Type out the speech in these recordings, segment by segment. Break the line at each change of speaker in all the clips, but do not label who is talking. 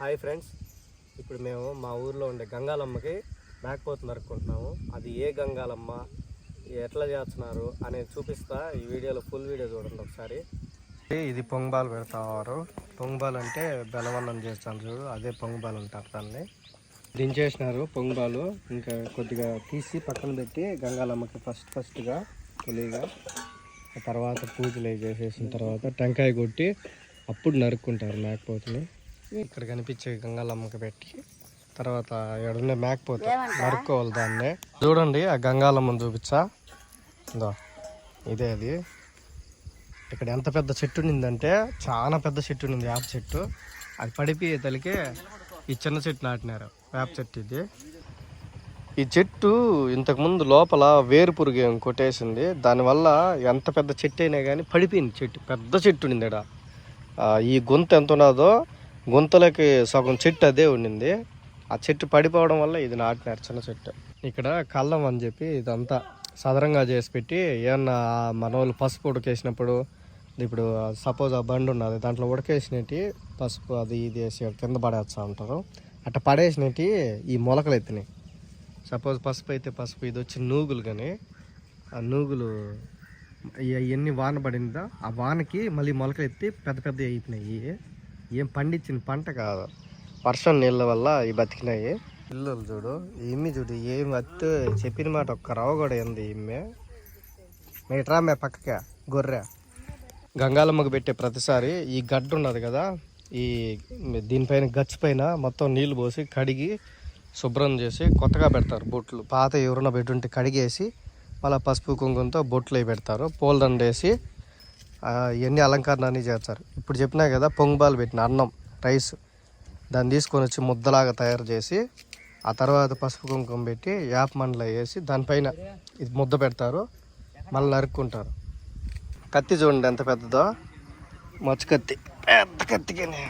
Hi friends. ఇప్పుడు మేము మా ఊర్లో ఉండే గంగాలమ్మకి మేకపోతు నరుక్కుంటున్నాము. అది ఏ గంగాలమ్మ ఎట్లా చేస్తున్నారు అనేది చూపిస్తా. ఈ వీడియోలో ఫుల్ వీడియో చూడండి ఒకసారి. ఇది పొంగబాలు పెడతావారు పొంగబాలు అంటే బెలవన్నం చేస్తాను చూడు. అదే పొంగబాలు అంటారు దాన్ని. దించేసినారు పొంగబాలు. ఇంకా కొద్దిగా తీసి పక్కన పెట్టి గంగాలమ్మకి ఫస్ట్ ఫస్ట్గా తొలిగా ఆ తర్వాత పూజలు చేసేసిన తర్వాత టెంకాయ కొట్టి అప్పుడు నరుక్కుంటారు మేకపోతుని. ఇక్కడ కనిపించే గంగాలమ్మకి పెట్టి తర్వాత ఎడున్న మేకపోతే నరుక్కోవాలి దాన్ని. చూడండి ఆ గంగాలమ్మని చూపించా. ఇందో ఇదే అది. ఇక్కడ ఎంత పెద్ద చెట్టు ఉండిందంటే చాలా పెద్ద చెట్టు ఉంది వేప చెట్టు. అది పడిపోయే తలికే ఈ చిన్న చెట్టు నాటినారు వేప చెట్టు ఇది. ఈ చెట్టు ఇంతకుముందు లోపల వేరు పురుగు ఏం కొట్టేసింది. దానివల్ల ఎంత పెద్ద చెట్టు అయినా కానీ పడిపోయింది చెట్టు. పెద్ద చెట్టు ఉండింది ఈ గుంత ఎంత ఉన్నదో గుంతలకి సగం చెట్టు అదే ఉండింది. ఆ చెట్టు పడిపోవడం వల్ల ఇది నాటినారు చిన్న చెట్టు. ఇక్కడ కళ్ళం అని చెప్పి ఇదంతా సదరంగా చేసి పెట్టి ఏమన్నా మన వాళ్ళు పసుపు ఉడకేసినప్పుడు ఇప్పుడు సపోజ్ ఆ బండి ఉన్నది దాంట్లో ఉడకేసినట్టు పసుపు అది ఇది వేసి కింద పడేస్తా ఉంటారు. అట్ట పడేసినట్టు ఈ మొలకలు ఎత్తినాయి. సపోజ్ పసుపు అయితే పసుపు ఇది వచ్చి నూగులు కానీ ఆ నూగులు అవన్నీ వాన పడిందో ఆ వానకి మళ్ళీ మొలకలు ఎత్తి పెద్ద పెద్ద అయిపోయినాయి. ఏం పండించిన పంట కాదు. వర్షం నీళ్ళ వల్ల ఇవి బతికినాయి. పిల్లలు చూడు ఇమ్మి చూడు ఏం వస్తే చెప్పిన మాట ఒక్క రవ కూడా ఏంది ఇమ్మే మిగతా పక్కకే గొర్రె. గంగాలమ్మకు పెట్టే ప్రతిసారి ఈ గడ్డ ఉన్నది కదా ఈ దీనిపైన గచ్చు పైన మొత్తం నీళ్ళు పోసి కడిగి శుభ్రం చేసి కొత్తగా పెడతారు బొట్లు. పాత ఎవరన్నా పెట్టుంటే కడిగేసి మళ్ళీ పసుపు కుంకుమతో బొట్లు అవి పెడతారు. పూలదండ వేసి ఇవన్నీ అలంకరణ అన్నీ చేస్తారు. ఇప్పుడు చెప్పినా కదా పొంగుబాలు పెట్టిన అన్నం రైస్ దాన్ని తీసుకొని వచ్చి ముద్దలాగా తయారు చేసి ఆ తర్వాత పసుపు కుంకుమ పెట్టి యాప్ మండల వేసి దానిపైన ఇది ముద్ద పెడతారు మళ్ళీ నరుక్కుంటారు. కత్తి చూడండి ఎంత పెద్దదో. మచ్చ కత్తి పెద్ద కత్తికినే.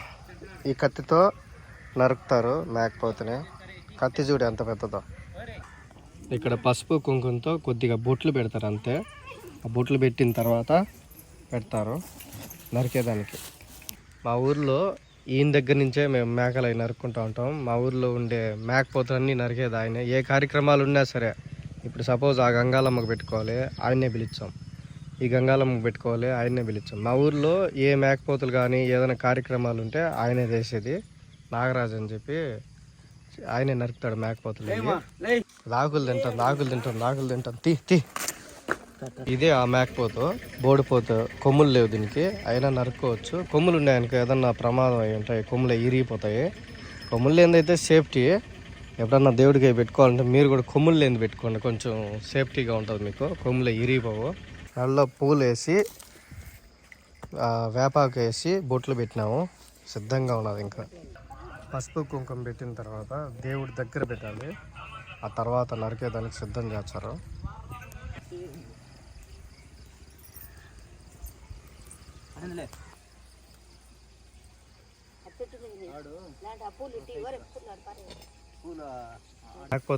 ఈ కత్తితో నరుకుతారు మేకపోతేనే. కత్తి చూడు ఎంత పెద్దదో. ఇక్కడ పసుపు కుంకుమతో కొద్దిగా బొట్లు పెడతారు అంతే. ఆ బొట్లు పెట్టిన తర్వాత పెడతారు నరికేదానికి. మా ఊర్లో ఈయన దగ్గర నుంచే మేము మేకలు అవి నరుక్కుంటూ ఉంటాం. మా ఊర్లో ఉండే మేకపోతులన్నీ నరికేది ఆయన. ఏ కార్యక్రమాలు ఉన్నా సరే ఇప్పుడు సపోజ్ ఆ గంగాలమ్మకు పెట్టుకోవాలి ఆయన్నే పిలిచాం ఈ గంగాలమ్మకు పెట్టుకోవాలి ఆయన్నే పిలిచాం మా ఊర్లో ఏ మేకపోతులు కానీ ఏదైనా కార్యక్రమాలు ఉంటే ఆయనే చేసేది. నాగరాజు అని చెప్పి ఆయనే నరుకుతాడు మేకపోతులు. నాగులు తింటాం నాగులు తింటాం నాగులు తింటాం. తీ తీ. ఇదే ఆ మేకపోతు బోడిపోతు కొమ్ములు లేవు దీనికి. అయినా నరుక్కోవచ్చు. కొమ్ములు ఉన్నాయనుకో ఏదన్నా ప్రమాదం అయి ఉంటాయి. కొమ్ములు ఇరిగిపోతాయి. కొమ్ములు లేనిదైతే సేఫ్టీ. ఎప్పుడన్నా దేవుడికి పెట్టుకోవాలంటే మీరు కూడా కొమ్ములు లేని పెట్టుకోండి. కొంచెం సేఫ్టీగా ఉంటుంది మీకు. కొమ్ములు ఇరిగిపోవు. దానిలో పూలు వేసి వేపాకు వేసి బొట్లు పెట్టినాము. సిద్ధంగా ఉన్నది ఇంకా. పసుపు కుంకుమ పెట్టిన తర్వాత దేవుడి దగ్గర పెట్టాలి. ఆ తర్వాత నరికేదానికి సిద్ధం చేస్తారు.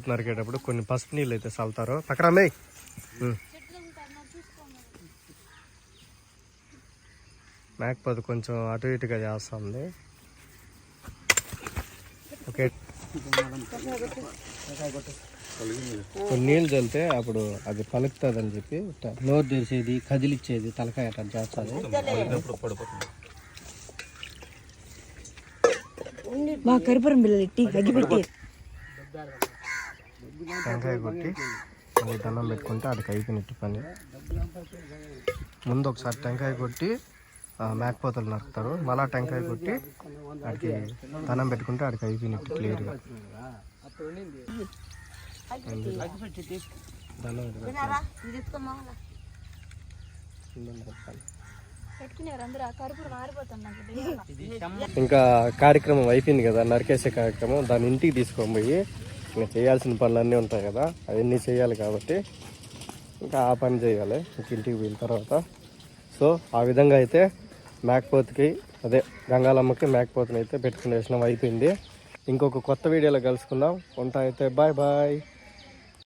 నరికేటప్పుడు కొన్ని పసుపు నీళ్ళు అయితే చల్లుతారు. పక్కన మేకపోతే కొంచెం అటు ఇటుగా చేస్తుంది. ఓకే. కొన్ని నీళ్ళు చల్లితే అప్పుడు అది పలుకుతుంది అని చెప్పి నోరు తెరిచేది కదిలిచ్చేది తలకాయ అట్లా చేస్తుంది
మా కరిపురం పిల్లలు ఇట్టి అగ్గిపెట్టి
టెంకాయ కొట్టి మళ్ళీ దండం పెట్టుకుంటే అది అయిపోయినట్టు పని. ముందు ఒకసారి టెంకాయ కొట్టి ఆ, మేకపోతలు నరుకుతారు. మళ్ళా టెంకాయ కొట్టి వాడికి దండం పెట్టుకుంటే ఆడికి అయిపోయినట్టు క్లియర్గా. ఇంకా కార్యక్రమం అయిపోయింది కదా నరికేసే కార్యక్రమం. దాన్ని ఇంటికి తీసుకొని పోయి ఇంకా చేయాల్సిన పనులు అన్నీ ఉంటాయి కదా అవన్నీ చేయాలి కాబట్టి ఇంకా ఆ పని చేయాలి. ఇంక ఇంటికి పోయిన తర్వాత. సో ఆ విధంగా అయితే మేకపోతుకి అదే గంగాలమ్మకి మేకపోతుని అయితే పెట్టుకుని వేసినాం అయిపోయింది. ఇంకొక కొత్త వీడియోలో కలుసుకుందాం. ఉంటా అయితే బాయ్ బాయ్.